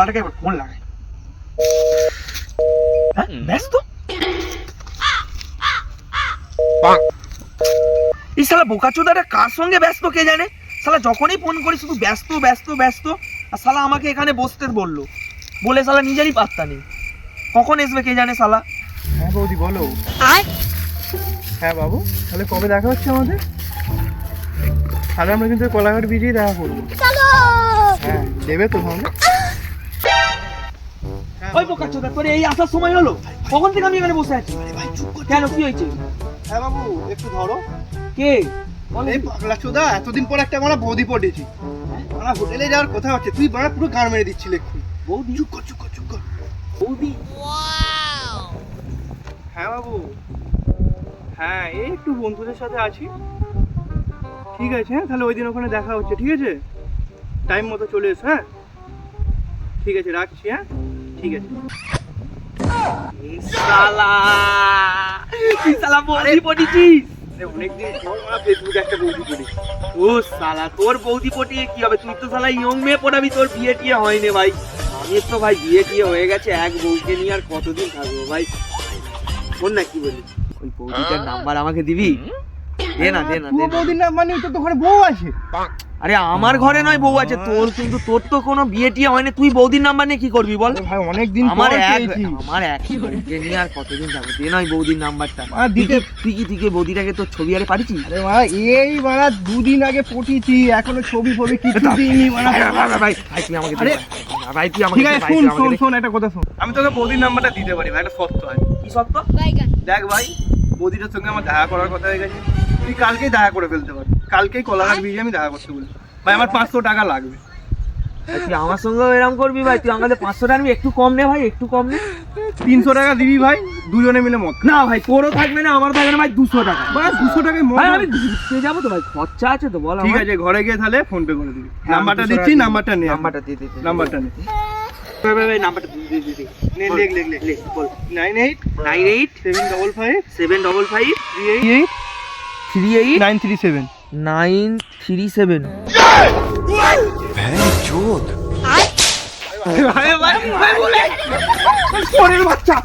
শালাটাকে এবার ফোন লাগাই। হ্যাঁ ব্যস্ত? এই শালা বোকাচোদাটা কার সঙ্গে ব্যস্ত কে জানে? শালা যখনই ফোন করি শুধু ব্যস্ত ব্যস্ত ব্যস্ত। আর শালা আমাকে এখানে বসতে বলল। বলে শালা নিজেরই পাত্তা নেই। কখন আসবে কে জানে শালা? হ্যাঁ বৌদি বলো। হ্যাঁ বাবু তাহলে কবে দেখা হচ্ছে আমাদের? তাহলে আমরা কিন্তু কলাঘাট ব্রিজেই দেখা করব। হ্যাঁ দেবে তো সঙ্গে ওই বোকাচোদা তোর এই আসার সময় হলো? কখন থেকে আমি এখানে বসে আছি? কেন কি হয়েছে? হ্যাঁ বাবু একটু ধরো। কে? এই পাগলা চোদা এতদিন পর একটা আমরা বৌদি পটেছি আমরা হোটেলে যাওয়ার কথা হচ্ছে তুই বাড়া পুরো গান মেরে দিচ্ছিলে এক্ষুনি। বৌদি? চুপ কর চুপ কর চুপ কর। বৌদি? হ্যাঁ বাবু। হ্যাঁ এই একটু বন্ধুদের সাথে আছি। ঠিক আছে হ্যাঁ তাহলে ওই দিন ওখানে দেখা হচ্ছে ঠিক আছে? টাইম মতো চলে এসো হ্যাঁ? ঠিক আছে রাখছি হ্যাঁ? ঠিক আছে। শালা! তুই শালা বৌদি পটিছিস অনেকদিন পর আমরা ফেসবুকে একটা বৌদি করি ও শালা তোর বৌদি পটিয়ে কি হবে? তুই তো শালা ইয়ং মেয়ে পড়াবি তোর বিয়ে টিয়ে হয়নি ভাই। আমি তো ভাই বিয়ে টিয়ে হয়ে গেছে এক বউকে নিয়ে আর কতদিন থাকব ভাই? শোন না কি বলি। ওই বৌদিটার নাম্বার আমাকে দিবি? দে না দে না দে না। বৌদির নাম মানে তোর তো ঘরে বউ আছে। আরে আমার ঘরে নয় বউ আছে তোর কিন্তু তোর তো কোনো বিয়ে টিয়ে হয়নি। তুই বৌদির নাম্বার নিয়ে কি করবি বল? ভাই অনেকদিন আমার পর এক পেয়েছি। আমার এক বউকে নিয়ে আর কতদিন যাব? দে নয় বৌদির নাম্বারটা। আর দিতে- তুই কি তুই কি বৌদিটাকে তোর ছবি আরে পাঠিয়েছিস? আরে এই মারা দুদিন আগে পটিছি এখনও ছবি ফবি কিছু দিইনি মারা। ভাই ভাই তুই আমাকে দে। ভাই তুই আমাকে ঠিক দে, আছে ভাই, শোন তুই আমাকে শোন দে। শোন একটা কথা শোন। আমি তোকে বৌদির নাম্বারটা দিতে পারি ভাই একটা সত্য আছে কি সত্য? দেখ ভাই বৌদিটার সঙ্গে আমার দেখা করার কথা হয়ে গেছে। তুই কালকেই দেখা করে ফেলতে পারি কালকেই কলাঘাট ব্রিজে আমি দেখা করতে বলি ভাই আমার পাঁচশো টাকা লাগবে। তুই আমার সঙ্গে এরকম করবি ভাই। তুই আমাদের পাঁচশো টাকা একটু কম নে ভাই একটু কম নে। তিনশো টাকা দিবি ভাই দুজনে মিলে মত না ভাই তোরও থাকবে না আমার থাকবে না ভাই দুশো টাকা। ভাই দুশো টাকায় মত আমি ঘুরতে যাব তো ভাই খরচা আছে তো বল ঠিক আছে ঘরে গিয়ে তাহলে ফোন পে করে দিবি। হ্যাঁ, নাম্বারটা দিচ্ছি নাম্বারটা নে। নাম্বারটা দিয়ে দিতে নাম্বারটা নে। ভাই ভাই ভাই নাম্বারটা দিয়ে নে লেখ লেখ লেখ বল। Nine eight. Nine eight. Seven double five seven double five three eight. Three eight nine three seven nine three seven বলে। বাচ্চা